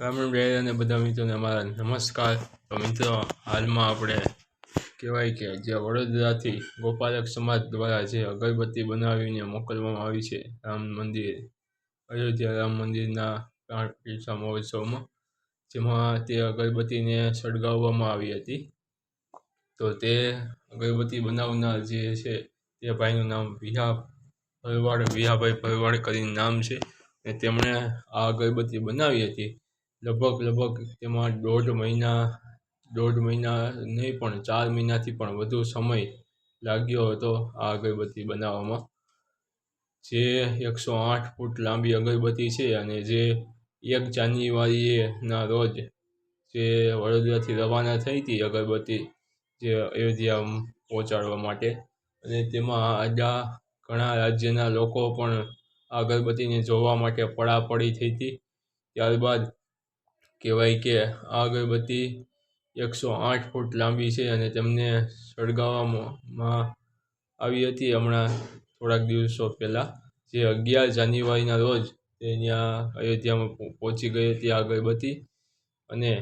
રામ રામ અને બધા મિત્રોને અમારા નમસ્કાર. તો મિત્રો, હાલમાં આપણે કહેવાય કે જે વડોદરાથી ગોપાલક સમાજ દ્વારા જે અગરબત્તી બનાવીને મોકલવામાં આવી છે, રામ મંદિર, અયોધ્યા રામ મંદિરના પ્રાણ પ્રતિષ્ઠા મહોત્સવમાં, જેમાં તે અગરબત્તીને સળગાવવામાં આવી હતી. તો તે અગરબત્તી બનાવનાર જે છે, તે ભાઈનું નામ વિહા ભરવાડ, વિહાભાઈ ભરવાડ કરીને નામ છે. અને તેમણે આ અગરબત્તી બનાવી હતી. લગભગ લગભગ તેમાં દોઢ મહિના દોઢ મહિના નહીં પણ ચાર મહિનાથી પણ વધુ સમય લાગ્યો હતો આ અગરબત્તી બનાવવામાં. જે એકસો આઠ ફૂટ લાંબી અગરબત્તી છે અને જે એક જાન્યુઆરીના રોજ જે વડોદરાથી રવાના થઈ હતી અગરબત્તી જે અયોધ્યા પહોંચાડવા માટે. અને તેમાં આજા ઘણા રાજ્યના લોકો પણ આ અગરબત્તીને જોવા માટે પડાપડી થઈ હતી. ત્યારબાદ કહેવાય કે આ અગરબત્તી એકસો આઠ ફૂટ લાંબી છે અને તેમને સળગાવવામાં આવી હતી હમણાં થોડાક દિવસો પહેલાં. જે અગિયાર જાન્યુઆરીના રોજ તે ત્યાં અયોધ્યામાં પહોંચી ગઈ હતી આ અગરબત્તી અને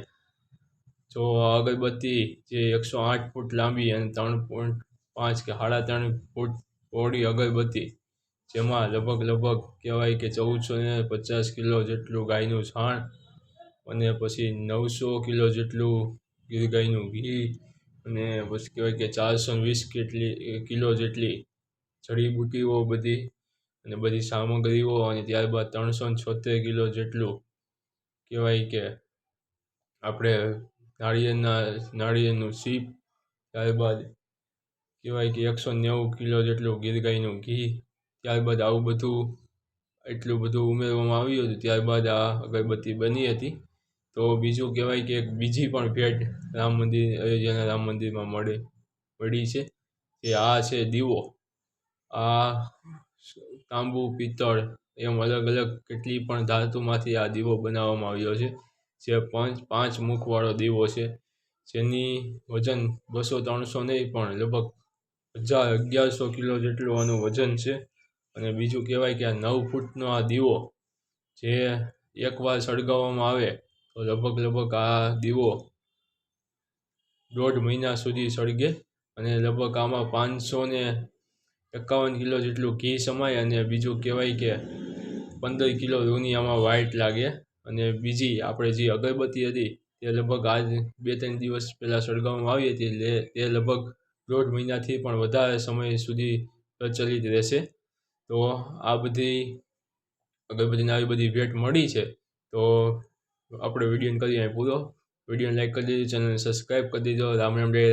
જો આ અગરબત્તી જે એકસો આઠ ફૂટ લાંબી અને ત્રણ પોઈન્ટ પાંચ કે સાડા ત્રણ ફૂટ પહોળી અગરબત્તી, જેમાં લગભગ લગભગ કહેવાય કે ચૌદસો ને પચાસ કિલો જેટલું ગાયનું છાણ અને પછી નવસો કિલો જેટલું ગીર ગાયનું ઘી અને પછી કહેવાય કે ચારસો વીસ કેટલી કિલો જેટલી જડીબુટ્ટીઓ બધી અને બધી સામગ્રીઓ અને ત્યારબાદ ત્રણસો છોતેર કિલો જેટલું કહેવાય કે આપણે નાળિયેરના, નાળિયેરનું સીપ ત્યારબાદ કહેવાય કે એકસો નેવું કિલો જેટલું ગીર ગાયનું ઘી, ત્યારબાદ આવું બધું, એટલું બધું ઉમેરવામાં આવ્યું હતું. ત્યારબાદ આ અગરબત્તી બની હતી. તો બીજું કહેવાય કે બીજી પણ ભેટ રામ મંદિર, અયોધ્યાના રામ મંદિરમાં મળે, મળી છે. કે આ છે દીવો. આ તાંબુ, પિત્તળ એમ અલગ અલગ કેટલી પણ ધાતુમાંથી આ દીવો બનાવવામાં આવ્યો છે. જે પાંચ પાંચ મુખવાળો દીવો છે. જેની વજન બસો ત્રણસો નહીં પણ લગભગ હજાર અગિયારસો કિલો જેટલું આનું વજન છે. અને બીજું કહેવાય કે આ નવ ફૂટનો આ દીવો જે એકવાર સળગાવવામાં આવે તો લગભગ લગભગ આ દીવો દોઢ મહિના સુધી સળગે અને લગભગ આમાં પાંચસો ને એકાવન કિલો જેટલું ઘી સમાય અને બીજું કહેવાય કે પંદર કિલો રૂની આમાં વાઇટ લાગે. અને બીજી આપણે જે અગરબત્તી હતી તે લગભગ આજ બે ત્રણ દિવસ પહેલાં સળગાવવામાં આવી હતી તે લગભગ દોઢ મહિનાથી પણ વધારે સમય સુધી પ્રચલિત રહેશે. તો આ બધી અગરબત્તીને આવી બધી ભેટ મળી છે. તો આપણે વીડિયો કરીએ પૂરો. વિડીયોને લાઈક કરી દેજો ચેનલને સબસ્ક્રાઈબ કરી દેજો. રામ રામ, જય